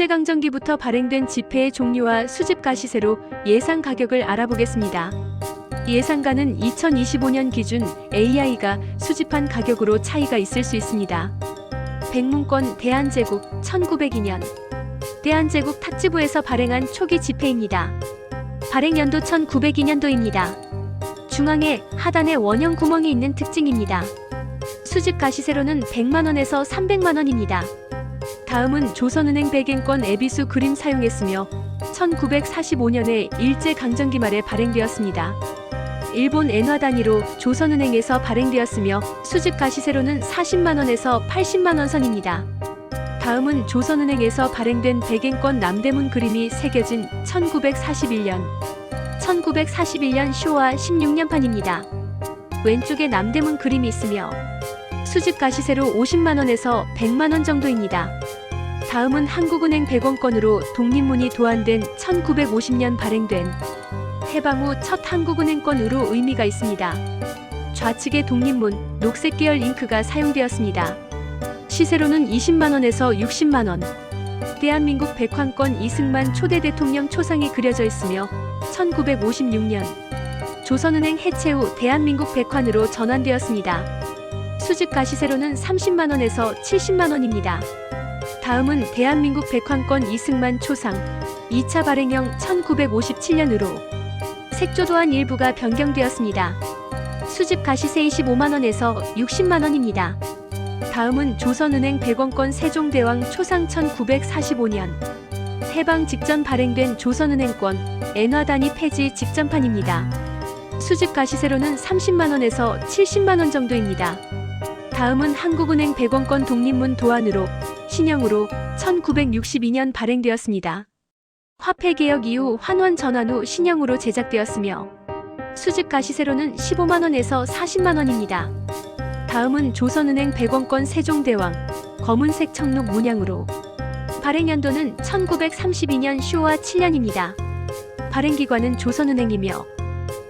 일제강점기부터 발행된 지폐의 종류와 수집 가시세로 예상 가격을 알아보겠습니다. 예상가는 2025년 기준 AI가 수집한 가격으로 차이가 있을 수 있습니다. 백문권 대한제국 1902년 대한제국 탁지부에서 발행한 초기 지폐입니다. 발행 연도 1902년도입니다. 중앙에 하단에 원형 구멍이 있는 특징입니다. 수집 가시세로는 100만원에서 300만원입니다. 다음은 조선은행 백엔권 에비수 그림 사용했으며 1945년에 일제강점기 말에 발행되었습니다. 일본 엔화 단위로 조선은행에서 발행되었으며 수집 가 시세로는 40만원에서 80만원 선입니다. 다음은 조선은행에서 발행된 백엔권 남대문 그림이 새겨진 1941년 1941년 쇼와 16년판입니다. 왼쪽에 남대문 그림이 있으며 수집 가시세로 50만원에서 100만원 정도입니다. 다음은 한국은행 100원권으로 독립문이 도안된 1950년 발행된 해방 후 첫 한국은행권으로 의미가 있습니다. 좌측의 독립문, 녹색 계열 잉크가 사용되었습니다. 시세로는 20만원에서 60만원. 대한민국 백환권 이승만 초대 대통령 초상이 그려져 있으며 1956년 조선은행 해체 후 대한민국 백환으로 전환되었습니다. 수집 가 시세로는 30만원에서 70만원입니다. 다음은 대한민국 백환권 이승만 초상 2차 발행형 1957년으로 색조 도안 일부가 변경되었습니다. 수집 가 시세 25만원에서 60만원입니다. 다음은 조선은행 100원권 세종대왕 초상 1945년 해방 직전 발행된 조선은행권 엔화 단위 폐지 직전판입니다. 수집 가 시세로는 30만원에서 70만원 정도입니다. 다음은 한국은행 100원권 독립문 도안으로 신형으로 1962년 발행되었습니다. 화폐 개혁 이후 환원 전환 후 신형으로 제작되었으며 수집 가시세로는 15만원에서 40만원입니다. 다음은 조선은행 100원권 세종대왕 검은색 청록 문양으로 발행 연도는 1932년 쇼와 7년입니다. 발행 기관은 조선은행이며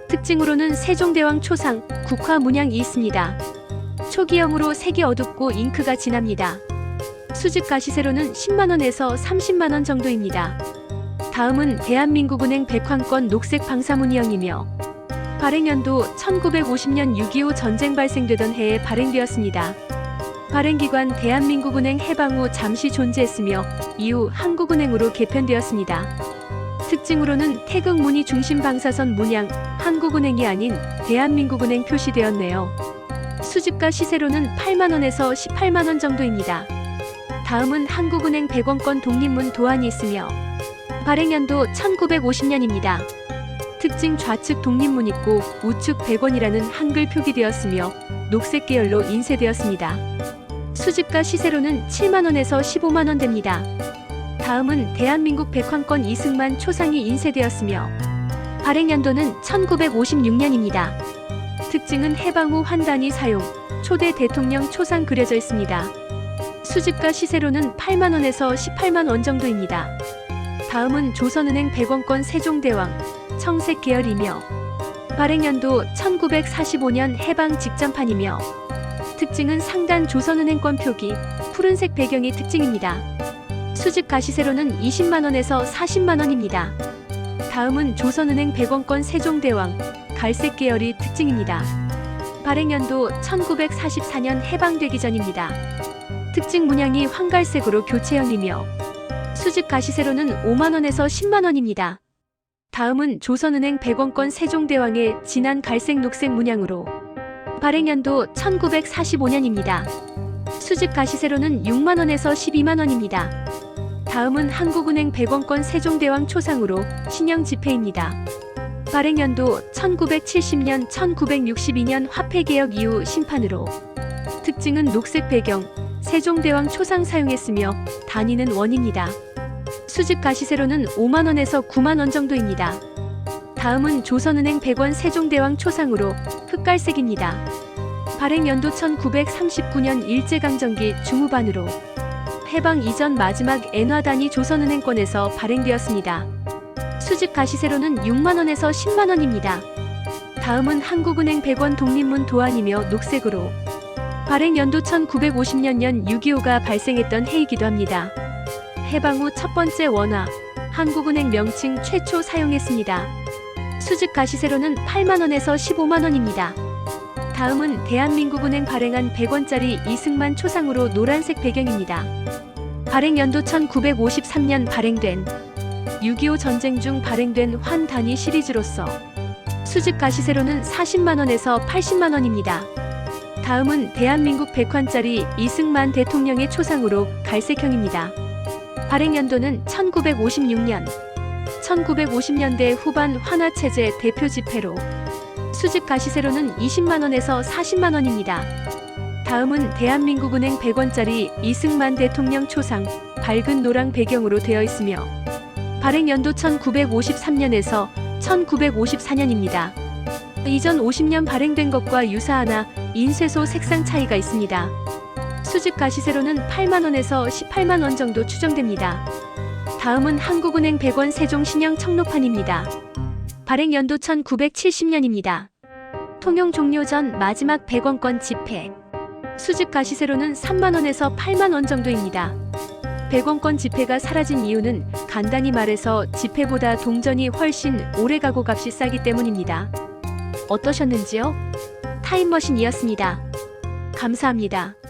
특징으로는 세종대왕 초상 국화 문양이 있습니다. 초기형으로 색이 어둡고 잉크가 진합니다. 수집 가시세로는 10만원에서 30만원 정도입니다. 다음은 대한민국은행 백환권 녹색 방사문이형이며 발행연도 1950년 6.25 전쟁 발생되던 해에 발행되었습니다. 발행기관 대한민국은행 해방 후 잠시 존재했으며 이후 한국은행으로 개편되었습니다. 특징으로는 태극 무늬 중심 방사선 문양 한국은행이 아닌 대한민국은행 표시되었네요. 수집가 시세로는 8만원에서 18만원 정도입니다. 다음은 한국은행 100원권 독립문 도안이 있으며 발행연도 1950년입니다. 특징 좌측 독립문 있고 우측 100원이라는 한글 표기되었으며 녹색 계열로 인쇄되었습니다. 수집가 시세로는 7만원에서 15만원 됩니다. 다음은 대한민국 백환권 이승만 초상이 인쇄되었으며 발행연도는 1956년입니다. 특징은 해방 후 환단위 사용, 초대 대통령 초상 그려져 있습니다. 수집가 시세로는 8만원에서 18만원 정도입니다. 다음은 조선은행 100원권 세종대왕, 청색 계열이며 발행연도 1945년 해방 직전판이며 특징은 상단 조선은행권 표기, 푸른색 배경이 특징입니다. 수집 가 시세로는 20만원에서 40만원입니다. 다음은 조선은행 100원권 세종대왕, 갈색 계열이 특징입니다. 발행연도 1944년 해방되기 전입니다. 특징 문양이 황갈색으로 교체형이며 수집 가시세로는 5만원에서 10만원입니다. 다음은 조선은행 100원권 세종대왕의 진한 갈색 녹색 문양으로 발행연도 1945년입니다. 수집 가시세로는 6만원에서 12만원입니다. 다음은 한국은행 100원권 세종대왕 초상으로 신형 지폐입니다. 발행연도 1970년 1962년 화폐개혁 이후 심판으로 특징은 녹색 배경, 세종대왕 초상 사용했으며 단위는 원입니다. 수집 가시세로는 5만원에서 9만원 정도입니다. 다음은 조선은행 100원 세종대왕 초상으로 흑갈색입니다. 발행 연도 1939년 일제강점기 중후반으로 해방 이전 마지막 엔화 단위 조선은행권에서 발행되었습니다. 수집 가시세로는 6만원에서 10만원입니다. 다음은 한국은행 100원 독립문 도안이며 녹색으로 발행 연도 1950년 연 6.25가 발생했던 해이기도 합니다. 해방 후 첫 번째 원화, 한국은행 명칭 최초 사용했습니다. 수집 가시세로는 8만원에서 15만원입니다. 다음은 대한민국은행 발행한 100원짜리 이승만 초상으로 노란색 배경입니다. 발행 연도 1953년 발행된 6.25 전쟁 중 발행된 환 단위 시리즈로서 수집 가시세로는 40만원에서 80만원입니다. 다음은 대한민국 100환짜리 이승만 대통령의 초상으로 갈색형입니다. 발행 연도는 1956년. 1950년대 후반 환화체제 대표 지폐로 수집 가시세로는 20만원에서 40만원입니다. 다음은 대한민국은행 100원짜리 이승만 대통령 초상 밝은 노랑 배경으로 되어 있으며 발행 연도 1953년에서 1954년입니다. 이전 50년 발행된 것과 유사하나 인쇄소 색상 차이가 있습니다. 수집 가시세로는 8만원에서 18만원 정도 추정됩니다. 다음은 한국은행 100원 세종 신형 청록판입니다. 발행 연도 1970년입니다. 통용 종료 전 마지막 100원권 지폐. 수집 가시세로는 3만원에서 8만원 정도입니다. 100원권 지폐가 사라진 이유는 간단히 말해서 지폐보다 동전이 훨씬 오래가고 값이 싸기 때문입니다. 어떠셨는지요? 타임머신이었습니다. 감사합니다.